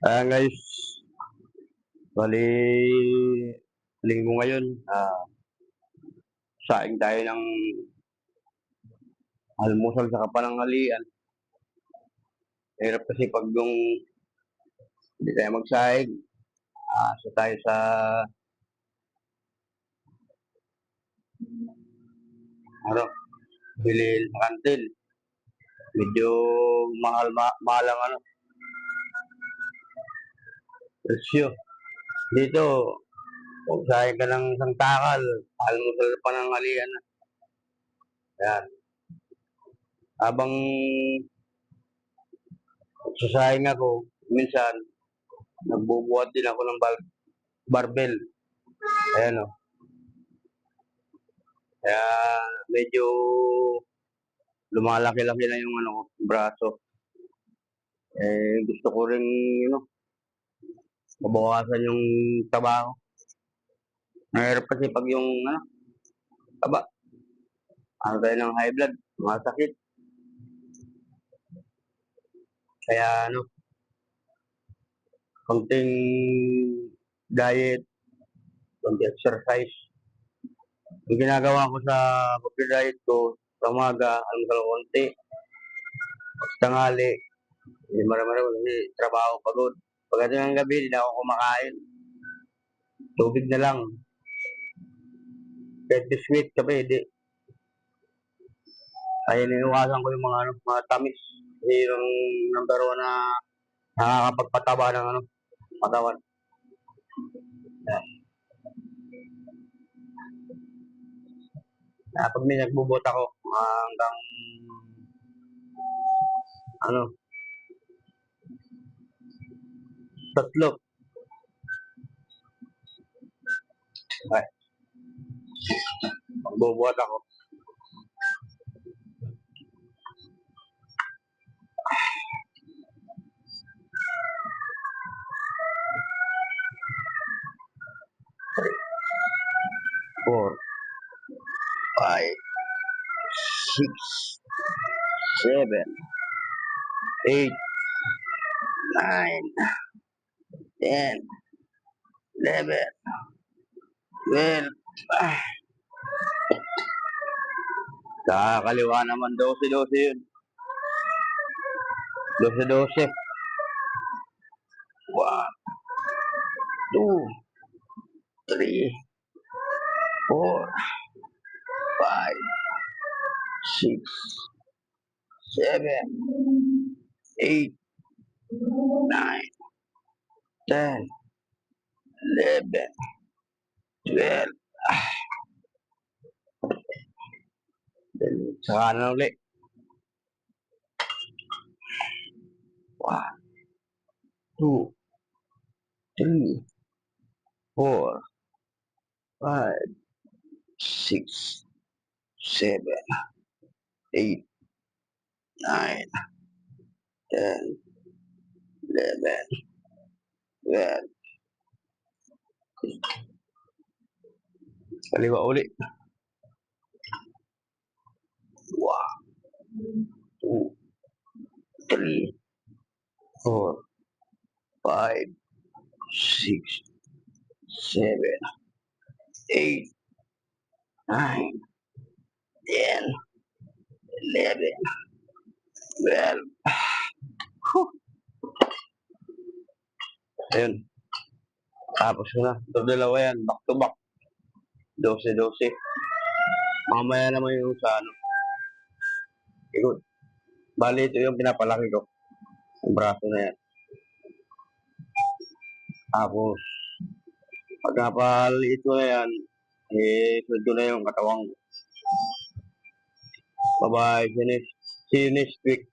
Ayan guys, bali linggo ngayon, ah, saing tayo ng almusal sa kapananghalian. Hirap kasi pag yung hindi tayo magsaing, asa tayo sa ano, bili sa kantin. Medyo mahal, ma mahal ang ano, presyo. Dito, kung sayang ka ng isang takal, almusal pa ng halian na. Yan. Habang sasayang ako, minsan, nagbubuhat din ako ng bar- barbell. Ayan o. Kaya medyo lumalaki-laki na yung ano braso. Eh, gusto ko rin, you know, mabawasan yung taba ko. Kasi pag yung, ano, taba. Ano tayo ng high blood, mga sakit. Kaya, ano, konting diet, konting exercise. Yung ginagawa ko sa pag-diet ko, sa umaga, ang konti, sa tanghali, hindi kasi trabaho, pagod. Pagdating ng gabi, hindi na ako kumakain. Tubig na lang. Kahit biscuit, kape, hindi. Ay, iniwasan ko yung mga, ano, mga tamis. Yung number one na nakakapagpataba ng ano, katawan. Yan. Na pag may nagbubot ako, hanggang ano, tatlo. Okay. Magbubuhat ako. Four, five, six, seven, eight, nine, ten, eleven, twelve. Ah. Kakaliwa naman, 12-12 yun. 12-12. One, two, three, four, five, six, seven, eight, 10, 11, 12. Saka na ulit. 1, 2, 3, 4, 5, 6, 7, 8, 9, 10, 11, Yan. Kaliwa Two, three, four, five, six, seven, eight, nine, ten, eleven, twelve, Ayun. Tapos na. Ito dalawa yan. Back to back. 12-12. Mamaya naman yung sa ano. Ikot. Bali, ito yung pinapalaki ko. Yung braso na yan. Tapos, pag napaliit ko na yan, eh, sunod na yung katawang ko. Bye-bye. See you next week.